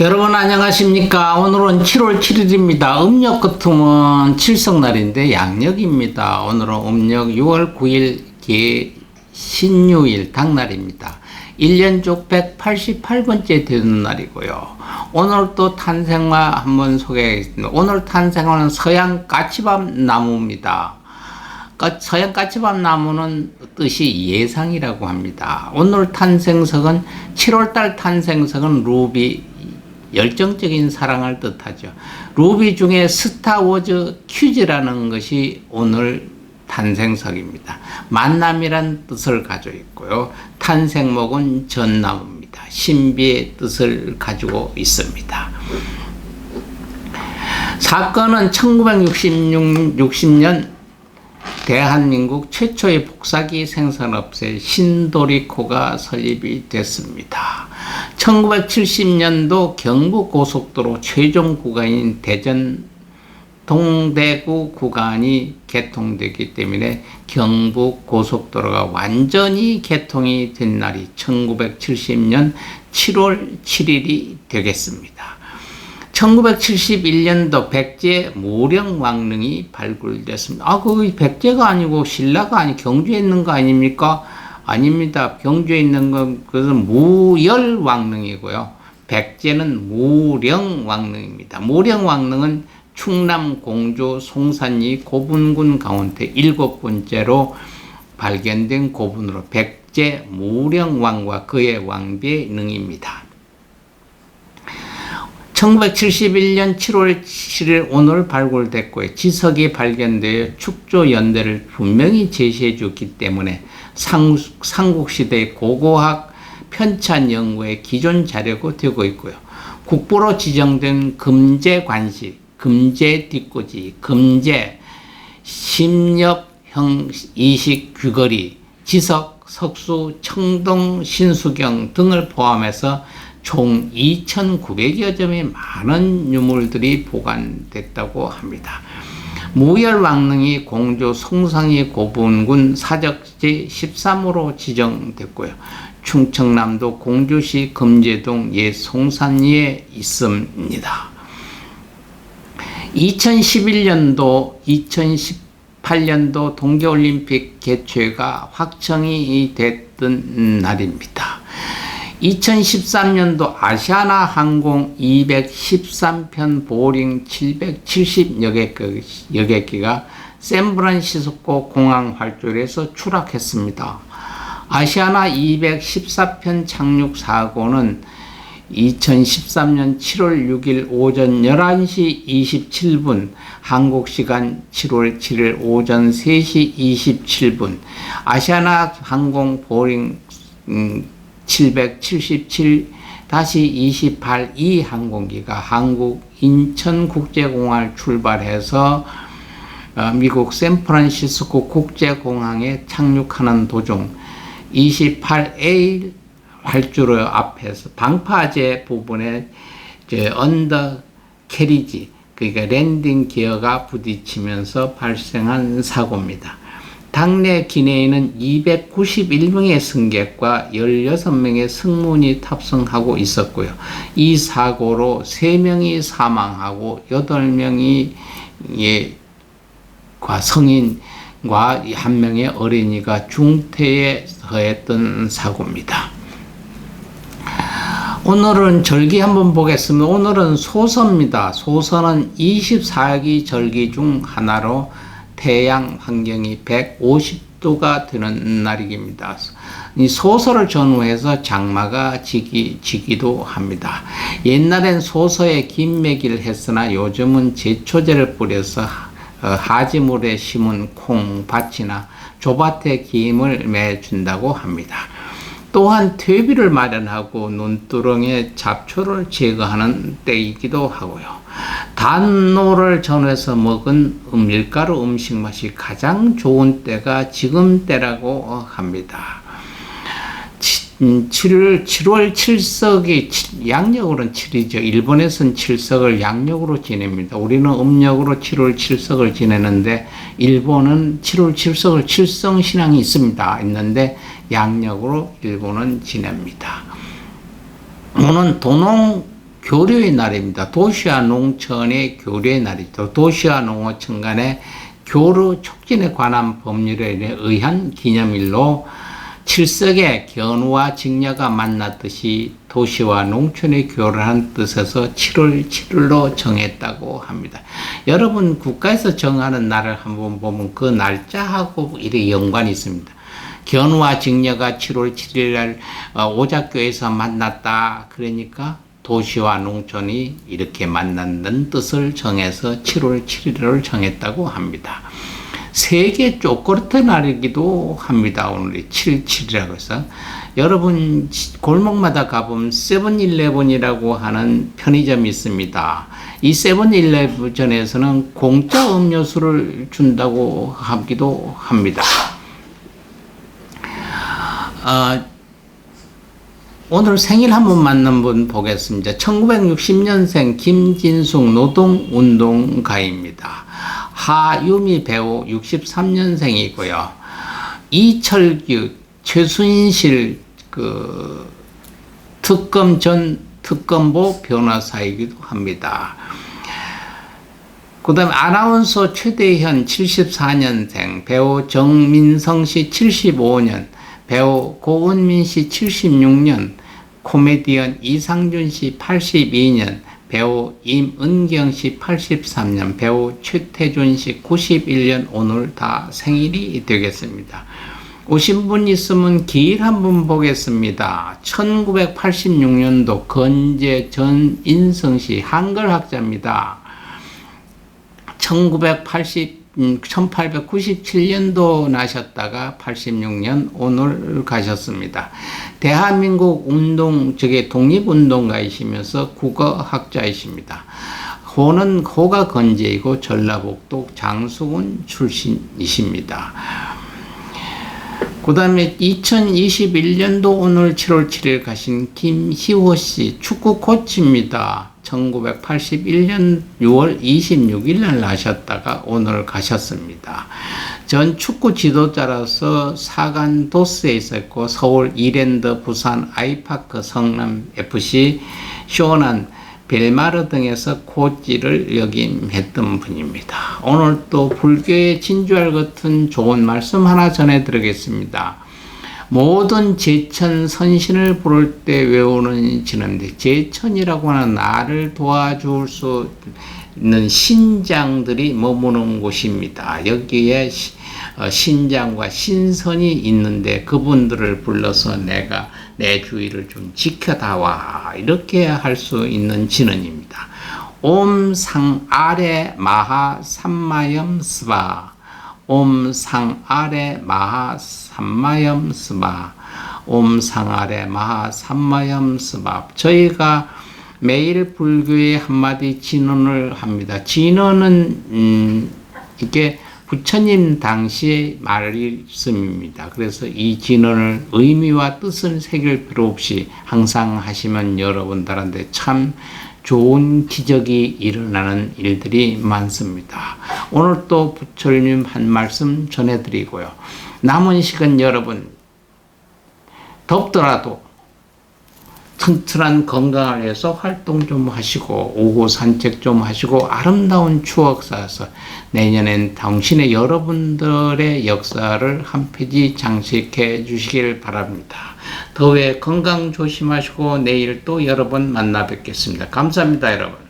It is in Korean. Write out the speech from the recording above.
여러분 안녕하십니까? 오늘은 7월 7일입니다. 음력 같으면 칠성날인데 양력입니다. 오늘은 음력 6월 9일 개 신유일 당날입니다. 1년 쭉 188번째 되는 날이고요. 오늘 또 탄생화 한번 소개하겠습니다. 오늘 탄생화는 서양 까치밥 나무입니다. 까- 서양 까치밥 나무는 뜻이 예상이라고 합니다. 오늘 탄생석은 7월달 탄생석은 루비 열정적인 사랑을 뜻하죠. 루비 중에 스타워즈 퀴즈라는 것이 오늘 탄생석입니다. 만남이란 뜻을 가지고 있고요. 탄생목은 전나무입니다. 신비의 뜻을 가지고 있습니다. 사건은 1966, 60년 대한민국 최초의 복사기 생산업체 신도리코가 설립이 됐습니다. 1970년도 경부고속도로 최종 구간인 대전 동대구 구간이 개통되기 때문에 경부 고속도로가 완전히 개통이 된 날이 1970년 7월 7일이 되겠습니다. 1971년도 백제 모령 왕릉이 발굴됐습니다. 아, 그거 백제가 아니고 신라가 아니 경주에 있는 거 아닙니까? 아닙니다. 경주에 있는 건 그것은 무열 왕릉이고요. 백제는 무령 왕릉입니다. 무령 왕릉은 충남 공주 송산리 고분군 가운데 일곱 번째로 발견된 고분으로 백제 무령 왕과 그의 왕비의 능입니다. 1971년 7월 7일 오늘 발굴됐고요. 지석이 발견되어 축조 연대를 분명히 제시해 줬기 때문에 상, 삼국시대의 고고학 편찬 연구의 기존 자료가 되고 있고요. 국보로 지정된 금제 관식, 금제 뒷꽂이, 금제 심렵형 이식 귀걸이, 지석, 석수, 청동, 신수경 등을 포함해서 총 2,900여 점의 많은 유물들이 보관됐다고 합니다. 무열왕릉이 공주 송상이 고분군 사적지 13호로 지정됐고요. 충청남도 공주시 금제동 옛 송산리에 있습니다. 2011년도, 2018년도 동계올림픽 개최가 확정이 됐던 날입니다. 2013년도 아시아나 항공 213편 보링 770 여객기가 샌프란시스코 공항 활주로에서 추락했습니다. 아시아나 214편 착륙 사고는 2013년 7월 6일 오전 11시 27분, 한국 시간 7월 7일 오전 3시 27분, 아시아나 항공 보링 음, 777-28 이 항공기가 한국 인천국제공항을 출발해서 어, 미국 샌프란시스코 국제공항에 착륙하는 도중 28A 활주로 앞에서 방파제 부분에 언더 캐리지 그러니까 랜딩 기어가 부딪히면서 발생한 사고입니다. 당내 기내에는 291명의 승객과 16명의 승무원이 탑승하고 있었고요. 이 사고로 3명이 사망하고 8명이 예, 과 성인과 한 명의 어린이가 중태에 처했던 사고입니다. 오늘은 절기 한번 보겠습니다. 오늘은 소서입니다. 소서는 24기 절기 중 하나로 태양 환경이 150도가 되는 날입니다. 이 소서를 전후해서 장마가 지기, 지기도 합니다. 옛날엔 소서에 김매기를 했으나 요즘은 제초제를 뿌려서 어, 하지물에 심은 콩, 밭이나 조밭에 김을 매준다고 합니다. 또한 퇴비를 마련하고 눈두렁에 잡초를 제거하는 때이기도 하고요. 단노를 전해서 먹은 밀가루 음식 맛이 가장 좋은 때가 지금 때라고 합니다. 7월, 7월 7석이 양력으로는 7이죠. 일본에서는 7석을 양력으로 지냅니다. 우리는 음력으로 7월 7석을 지내는데 일본은 7월 7석을 칠성 신앙이 있습니다. 있는데 양력으로 일본은 지냅니다. 오는 도농 교류의 날입니다. 도시와 농촌의 교류의 날이죠. 도시와 농어촌 간의 교류 촉진에 관한 법률에 의한 기념일로 칠석의 견우와 직녀가 만났듯이 도시와 농촌의 교류한 뜻에서 7월 7일로 정했다고 합니다. 여러분 국가에서 정하는 날을 한번 보면 그 날짜하고 이렇게 연관이 있습니다. 견우와 직녀가 7월 7일 날 어, 오작교에서 만났다. 그러니까 도시와 농촌이 이렇게 만난다는 뜻을 정해서 7월 7일을 정했다고 합니다. 세계 쪼꼬르트 날이기도 합니다. 오늘이 77이라고 해서. 여러분, 골목마다 가보면 세븐일레븐이라고 하는 편의점이 있습니다. 이 세븐일레븐에서는 공짜 음료수를 준다고 하기도 합니다. 어, 오늘 생일 한번 만난 분 보겠습니다. 1960년생 김진숙 노동운동가입니다. 하유미 배우 63년생이고요. 이철규, 최순실 그 특검 전 특검보 변호사이기도 합니다. 그 다음에 아나운서 최대현 74년생, 배우 정민성 씨 75년, 배우 고은민 씨 76년, 코미디언 이상준 씨 82년, 배우 임은경 씨 83년, 배우 최태준 씨 91년 오늘 다 생일이 되겠습니다. 오신 분 있으면 길 한번 보겠습니다. 1986년도 건재 전 인성 씨 한글 학자입니다. 1980 1897년도 나셨다가 86년 오늘 가셨습니다. 대한민국 운동, 저게 독립운동가이시면서 국어학자이십니다. 호는 호가 건재이고 전라북도 장수군 출신이십니다. 그 다음에 2021년도 오늘 7월 7일 가신 김희호 씨 축구 코치입니다. 1981년 6월 26일 날 나셨다가 오늘 가셨습니다. 전 축구 지도자로서 사간 도스에 있었고 서울 이랜드, 부산 아이파크, 성남 FC, 쇼난, 벨마르 등에서 코치를 역임했던 분입니다. 오늘 또 불교의 진주알 같은 좋은 말씀 하나 전해드리겠습니다. 모든 제천 선신을 부를 때 외우는 진음인데 제천이라고 하는 나를 도와줄 수 있는 신장들이 머무는 곳입니다. 여기에 어, 신장과 신선이 있는데 그분들을 불러서 내가 내 주위를 좀 지켜다와 이렇게 할 수 있는 진언입니다. 옴상 아래 마하 삼마염 스바 옴상 아래 마하 삼마염 스바 옴상 아래 마하 삼마염 스바 저희가 매일 불교의 한마디 진언을 합니다. 진언은 음, 이게 부처님 당시의 말씀입니다. 그래서 이 진언을 의미와 뜻을 새길 필요 없이 항상 하시면 여러분들한테 참 좋은 기적이 일어나는 일들이 많습니다. 오늘 또 부처님 한 말씀 전해드리고요. 남은 시간 여러분 덥더라도 튼튼한 건강을 위해서 활동 좀 하시고 오후 산책 좀 하시고 아름다운 추억 쌓아서 내년엔 당신의 여러분들의 역사를 한 페이지 장식해 주시길 바랍니다. 더위에 건강 조심하시고 내일 또 여러분 만나 뵙겠습니다. 감사합니다, 여러분.